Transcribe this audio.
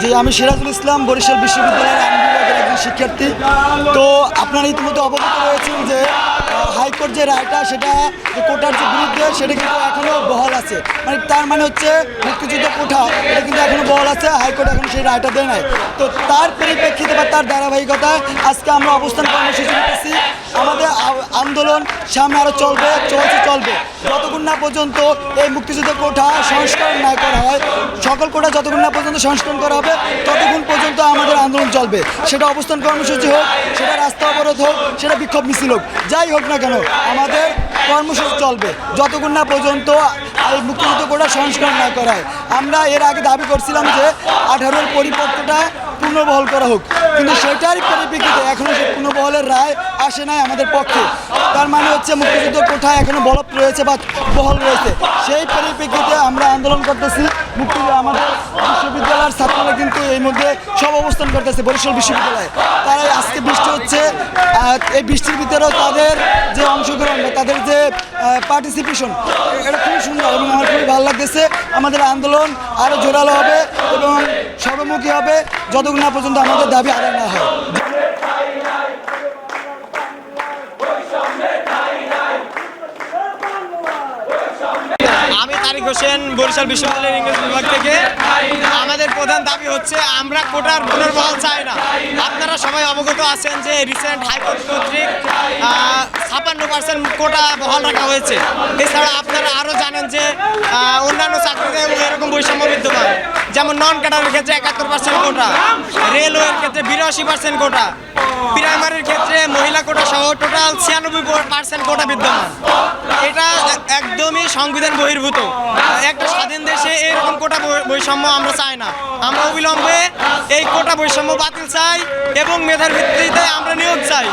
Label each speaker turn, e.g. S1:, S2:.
S1: জি আমি সিরাজুল ইসলাম বরিশাল বিশ্ববিদ্যালয়ের আইন বিভাগের একজন শিক্ষার্থী। তো আপনারা ইতিমধ্যে অবগত রয়েছেন যে হাইকোর্ট যে রায়টা, সেটা যে কোটার যে বিরুদ্ধে, সেটা কিন্তু এখনও বহাল আছে। মানে তার মানে হচ্ছে মুক্তিযুদ্ধ কোঠা, এটা কিন্তু এখনও বহাল আছে, হাইকোর্ট এখন সেই রায়টা দেয় নাই। তো তার পরিপ্রেক্ষিতে বা তার ধারাবাহিকতায় আজকে আমরা অবস্থান কর্মসূচি নিতেছি। আমাদের আন্দোলন সামনে আরও চলবে, চলছে, চলবে। যতক্ষণ না পর্যন্ত এই মুক্তিযুদ্ধ কোঠা সংস্কার না করা হয়, সকল কোঠা যতক্ষণ না পর্যন্ত সংস্করণ করা হবে, ততক্ষণ পর্যন্ত আমাদের আন্দোলন চলবে। সেটা অবস্থান কর্মসূচি হোক, সেটা রাস্তা অবরোধ হোক, সেটা বিক্ষোভ মিছিল হোক, যাই হোক না কেন, আমাদের কর্মসূচি চলবে। যতক্ষণ না পর্যন্ত এই মুক্তিযুদ্ধ কোঠা সংস্কার না করা হয়। আমরা এর আগে দাবি করছিলাম যে আঠারোর পরিপত্রটা পুনর্বহল করা হোক। কিন্তু সেটারই পরিপ্রেক্ষিতে এখনও সেই পুনর্বহলের রায় আসে নাই আমাদের পক্ষে। তার মানে হচ্ছে মুক্তিযুদ্ধ কোঠায় এখনও বলব রয়েছে বা বহল রয়েছে। সেই পরিপ্রেক্ষিতে আমরা আন্দোলন করতেছি। মুক্তি আমাদের বিশ্ববিদ্যালয়ের ছাত্ররা কিন্তু এই মধ্যে সব অবস্থান করতেছে বরিশাল বিশ্ববিদ্যালয়ে। তারাই আজকে বৃষ্টি হচ্ছে। এই বৃষ্টির ভিতরেও তাদের যে অংশগ্রহণ বা তাদের যে পার্টিসিপেশন। এটা খুবই সুন্দর এবং আমার খুবই ভালো লাগতেছে। আমাদের আন্দোলন আরও জোরালো হবে এবং সর্বমুখী হবে যতক্ষণ না পর্যন্ত আমাদের দাবি আদায় না হয়।
S2: আমি হোসেন, বরিশাল বিশ্ববিদ্যালয়ের ইংরেজি বিভাগ থেকে। আমাদের প্রধান দাবি হচ্ছে, আমরা কোটার পুনর্বহাল চাই না। আপনারা সবাই অবগত আছেন যে রিসেন্ট হাইকোর্ট কর্তৃক ছাপান্ন পার্সেন্ট কোটা বহাল রাখা হয়েছে। এছাড়া আপনারা আরও জানেন যে অন্যান্য চাকরিতে এরকম বৈষম্য বিদ্যমান। যেমন নন ক্যাডারের ক্ষেত্রে একাত্তর পার্সেন্ট কোটা রেলওয়ের ক্ষেত্রে বিরাশি পার্সেন্ট কোটা প্রাইমারির ক্ষেত্রে মহিলা কোটা সহ টোটাল ছিয়ানব্বই পার্সেন্ট কোটা বিদ্যমান। এটা এক- একদমই সংবিধান বহির্ভূত। একটা স্বাধীন দেশে এরকম কোটা বৈষম্য আমরা চাই না। আমরা অবিলম্বে এই কোটা বৈষম্য বাতিল চাই এবং মেধার ভিত্তিতে আমরা নিয়োগ চাই।